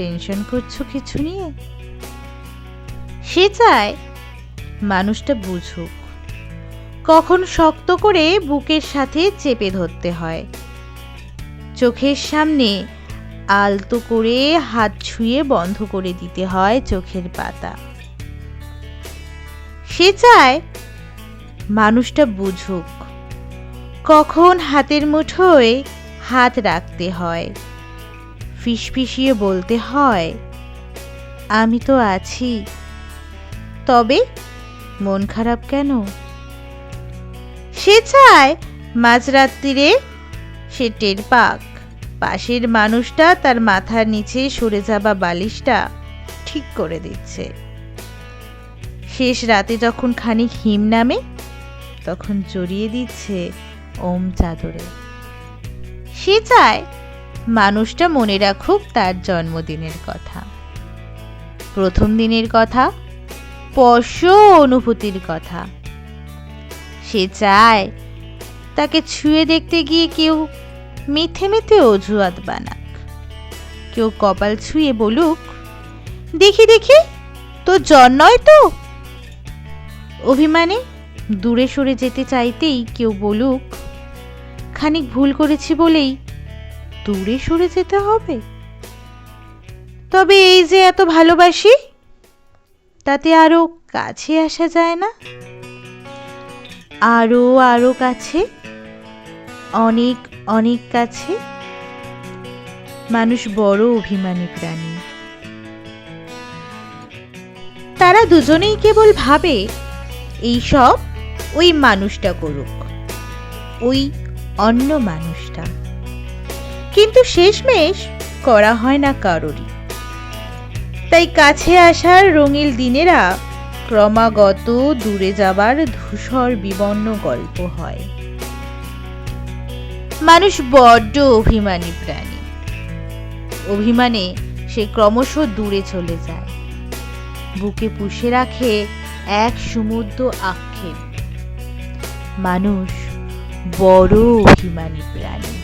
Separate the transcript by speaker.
Speaker 1: Tension করছ কিছু নিয়ে? সে চায় মানুষটা বুঝুক। কখন শক্ত করে বুকের সাথে চেপে ধরতে হয়। চোখের সামনে আলতো করে হাত ছুঁয়ে বন্ধ করে দিতে হয় চোখের পাতা। সে চায় মানুষটা বুঝুক। কখন হাতের মুঠোয় হাত রাখতে হয়। ফিসফিসিয়ে বলতে হয়, আমি তো আছি। তবে মন খারাপ কেন? সে চায় মাঝরাত্রিরে সে টের পাক। পাশের মানুষটা তার মাথার নিচে সরে যাবা বালিশটা ঠিক করে দিচ্ছে। শেষ রাতে যখন খানিক হিম নামে, তখন জড়িয়ে দিচ্ছে ওম চাদরে। সে চায় মানুষটা মনে রাখুক তার জন্মদিনের কথা। প্রথম দিনের কথা স্পর্শ অনুভূতির কথা। সে চায় তাকে ছুঁয়ে দেখতে গিয়ে কেউ মিথ্যে মিথ্যে অজুহাত বানাক। কেউ কপাল ছুঁয়ে বলুক, দেখি দেখি তো জ্বর নয় তো? অভিমানে দূরে সরে যেতে চাইতেই কেউ বলুক, খানিক ভুল করেছি বলেই দূরে সরে যেতে হবে? তবে এই যে এত ভালোবাসি, তাতে আরও কাছে আসা যায় না? আরও আরও কাছে, অনেক অনেক কাছে। মানুষ বড় অভিমানী প্রাণী। তারা দুজনেই কেবল ভাবে, এই সব ওই মানুষটা করুক, ওই অন্য মানুষটা। কিন্তু শেষমেশ করা হয় না কারোরই। তাই কাছে আসার রঙিল দিনেরা ক্রমাগত দূরে যাবার ধূসর বিবর্ণ গল্প হয়। মানুষ বড্ড অভিমানী প্রাণী। অভিমানে সে ক্রমশ দূরে চলে যায়। বুকে পুষে রাখে এক সমুদ্র আক্ষেপ। মানুষ বড় অভিমানী প্রাণী।